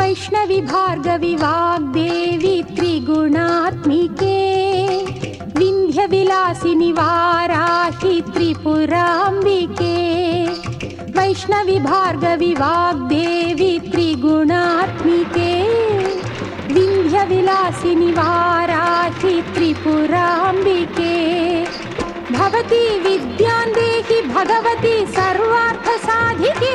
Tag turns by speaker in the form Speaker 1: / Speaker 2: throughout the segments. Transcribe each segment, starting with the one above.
Speaker 1: वैष्णवि भार्गवि वाग्देवि त्रिगुणात्मिके विन्ध्यविलासिनि वाराहि त्रिपुराम्बिके वैष्णवि भार्गवि वाग्देवि त्रिगुणात्मिके विन्ध्यविलासिनि वाराहि त्रिपुराम्बिके भवती विद्यां देहि भगवती सर्वार्थसाधिके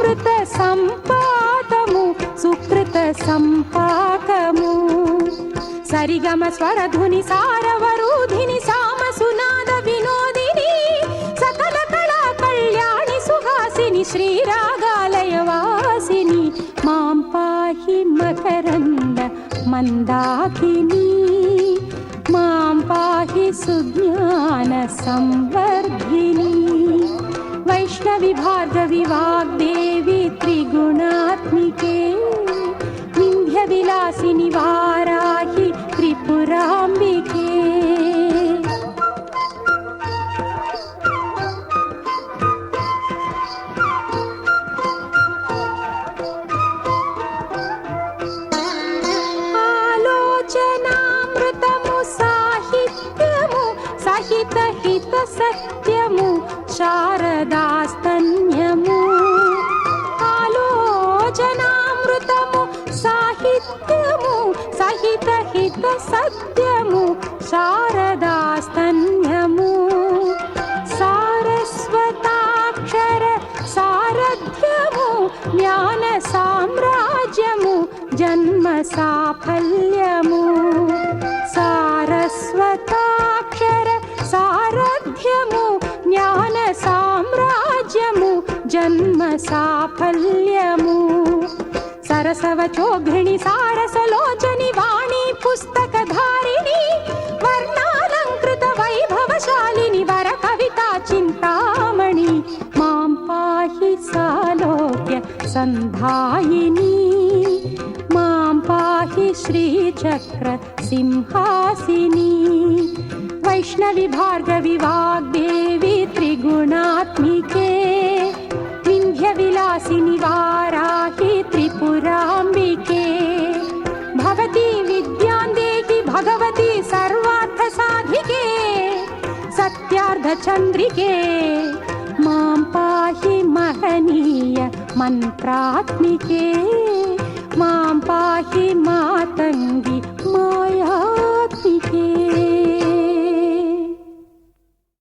Speaker 1: అమృత సంపాదము సుకృత సంపాకము. సరిగమ స్వరధుని సారవరూధిని సామ సునాద వినోదిని సకల కళా కళ్యాణి సుహాసిని శ్రీరాగాలయ వాసిని మాం పాహి మకరంద మందాకిని మాం పాహి సుజ్ఞాన సంవర్ధిని. వైష్ణవి భార్గవి వాగ్దేవి निवाराहि वाराहि त्रिपुराम्बिके। आलोचनामृतमु साहित्यमु साहित हित सत्यमु शारदास्त సహిత సత్యము శారదాస్తన్యము. సారస్వతాక్షర సారథ్యము జ్ఞాన సామ్రాజ్యము జన్మ సాఫల్యము. సారస్వతాక్షర సారథ్యము జ్ఞాన సామ్రాజ్యము జన్మ సాఫల్యము. సరసవచోఘ్రిణి సారసలోచని వా పుస్తకధారిణి వర్ణాలంకృత వైభవశాలిని వర కవితా చింతామణి. మాం పాహి సాలోక్య సంధాయిని. మాం పాహి శ్రీచక్ర సింహాసిని. వైష్ణవి భార్గవి వాగ్దేవి త్రిగుణాత్మికే. వింధ్య విలాసిని వారాహి త్రిపురాంబికే. భవతి విద్యాం సత్యార్థ చంద్రికే మాం పాహి మహనీయ